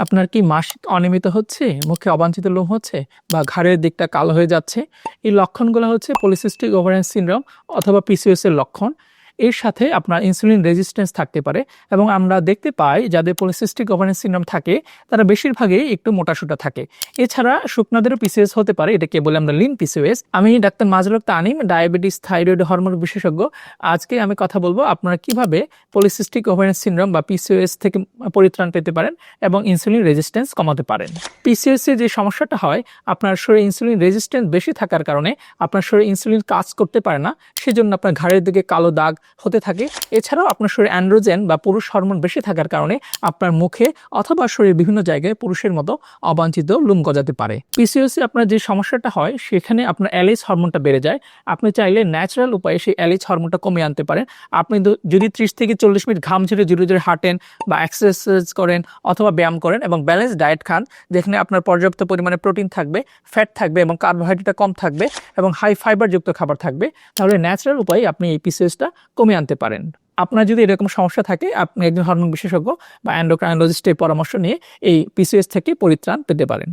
আপনার কি মাসিক অনিয়মিত হচ্ছে? মুখে অবাঞ্ছিত লোম হচ্ছে? বা ঘাড়ের দিকটা কালো হয়ে যাচ্ছে? এই লক্ষণগুলো হচ্ছে পলিসিস্টিক ওভারেন্স সিনড্রোম অথবা পিসিওস এর লক্ষণ। এর সাথে আপনার ইনসুলিন রেজিস্ট্যান্স থাকতে পারে এবং আমরা দেখতে পাই যাদের পলিসিস্টিক ওভারেন্স সিনড্রোম থাকে, তারা বেশিরভাগই একটু মোটাসোটা থাকে। এছাড়া শুকনাদেরও পিসিএস হতে পারে, এটাকে বলে আমরা লিন পিসিএস আমি ডাক্তার মাজলক তানিম ডায়াবেটিস থাইরয়েড হরমোন বিশেষজ্ঞ। আজকে আমি কথা বলব আপনারা কীভাবে পলিসিস্টিক ওভারেন্স সিনড্রোম বা পিসিওএস থেকে পরিত্রাণ পেতে পারেন এবং ইনসুলিন রেজিস্ট্যান্স কমাতে পারেন। পিসিওএস এর যে সমস্যাটা হয়, আপনার শরীরে ইনসুলিন রেজিস্ট্যান্স বেশি থাকার কারণে আপনার শরীরে ইনসুলিন কাজ করতে পারে না, সেজন্য আপনার ঘাড়ের দিকে কালো দাগ হতে থাকে। এছাড়াও আপনার শরীরে অ্যান্ড্রোজেন বা পুরুষ হরমোন বেশি থাকার কারণে আপনার মুখে অথবা শরীরের বিভিন্ন জায়গায় পুরুষের মতো অবাঞ্ছিত লুম গজাতে পারে। পিসিওসি আপনার যে সমস্যাটা হয়, সেখানে আপনার অ্যালিস হরমোনটা বেড়ে যায়। আপনি চাইলে ন্যাচারাল উপায়ে সেই অ্যালিস হরমোনটা কমিয়ে আনতে পারেন। আপনি যদি ত্রিশ থেকে চল্লিশ মিনিট ঘাম ঝেড়ে জুড়ে জুড়ে হাঁটেন বা এক্সারসাইজ করেন অথবা ব্যায়াম করেন এবং ব্যালেন্স ডায়েট খান, যেখানে আপনার পর্যাপ্ত পরিমাণে প্রোটিন থাকবে ফ্যাট থাকবে এবং কার্বোহাইড্রেটটা কম থাকবে এবং হাই ফাইবারযুক্ত খাবার থাকবে, তাহলে ন্যাচারাল উপায়ে আপনি এই পিসিএসটা কমিয়ে আনতে পারেন। আপনার যদি এরকম সমস্যা থাকে, আপনি একজন হরমোন বিশেষজ্ঞ বা অ্যান্ডোক্রাইনোলজিস্টের পরামর্শ নিয়ে এই পিসিএস থেকে পরিত্রাণ পেতে পারেন।